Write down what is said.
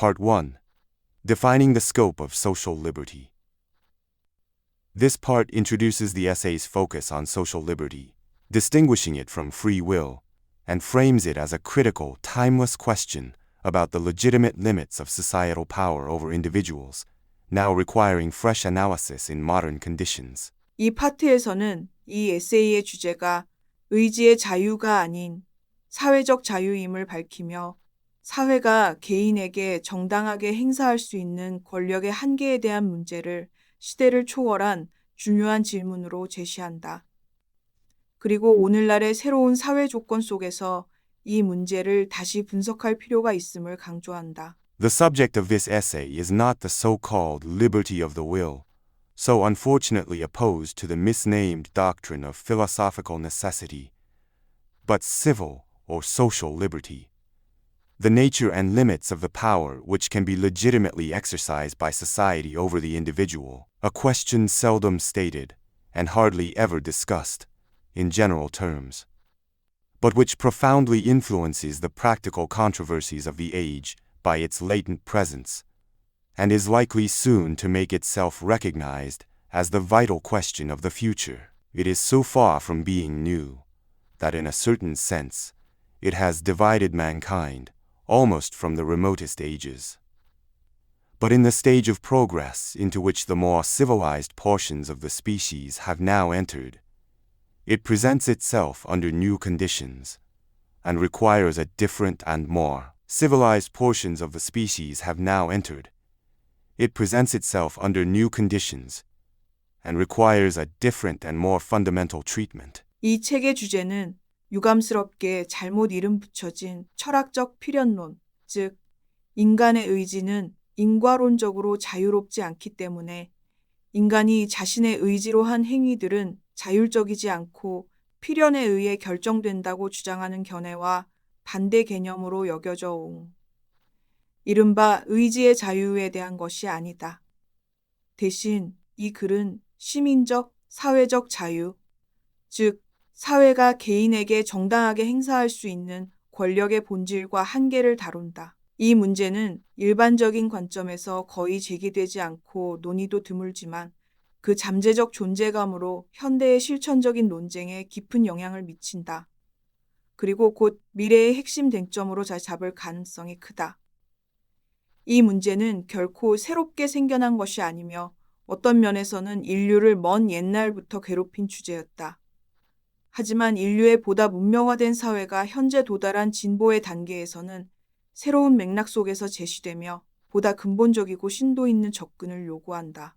Part 1 Defining the Scope of Social Liberty. This part introduces the essay's focus on social liberty, distinguishing it from free will, and frames it as a critical, timeless question about the legitimate limits of societal power over individuals, now requiring fresh analysis in modern conditions. 이 파트에서는 이 에세이의 주제가 의지의 자유가 아닌 사회적 자유임을 밝히며 사회가 개인에게 정당하게 행사할 수 있는 권력의 한계에 대한 문제를 시대를 초월한 중요한 질문으로 제시한다. 그리고 오늘날의 새로운 사회 조건 속에서 이 문제를 다시 분석할 필요가 있음을 강조한다. The subject of this essay is not the so called liberty of the will, so unfortunately opposed to the misnamed doctrine of philosophical necessity, but civil or social liberty. The nature and limits of the power which can be legitimately exercised by society over the individual, a question seldom stated and hardly ever discussed in general terms, but which profoundly influences the practical controversies of the age by its latent presence, and is likely soon to make itself recognized as the vital question of the future. It is so far from being new that, in a certain sense, it has divided mankind almost from the remotest ages. But in the stage of progress into which the more civilized portions of the species have now entered, it presents itself under new conditions and requires a different and more civilized portions of the species have now entered. It presents itself under new conditions and requires a different and more fundamental treatment. 이 책의 주제는 유감스럽게 잘못 이름 붙여진 철학적 필연론, 즉, 인간의 의지는 인과론적으로 자유롭지 않기 때문에 인간이 자신의 의지로 한 행위들은 자율적이지 않고 필연에 의해 결정된다고 주장하는 견해와 반대 개념으로 여겨져 옹. 이른바 의지의 자유에 대한 것이 아니다. 대신 이 글은 시민적, 사회적 자유, 즉, 사회가 개인에게 정당하게 행사할 수 있는 권력의 본질과 한계를 다룬다. 이 문제는 일반적인 관점에서 거의 제기되지 않고 논의도 드물지만 그 잠재적 존재감으로 현대의 실천적인 논쟁에 깊은 영향을 미친다. 그리고 곧 미래의 핵심 쟁점으로 잘 잡을 가능성이 크다. 이 문제는 결코 새롭게 생겨난 것이 아니며 어떤 면에서는 인류를 먼 옛날부터 괴롭힌 주제였다. 하지만 인류의 보다 문명화된 사회가 현재 도달한 진보의 단계에서는 새로운 맥락 속에서 제시되며 보다 근본적이고 심도 있는 접근을 요구한다.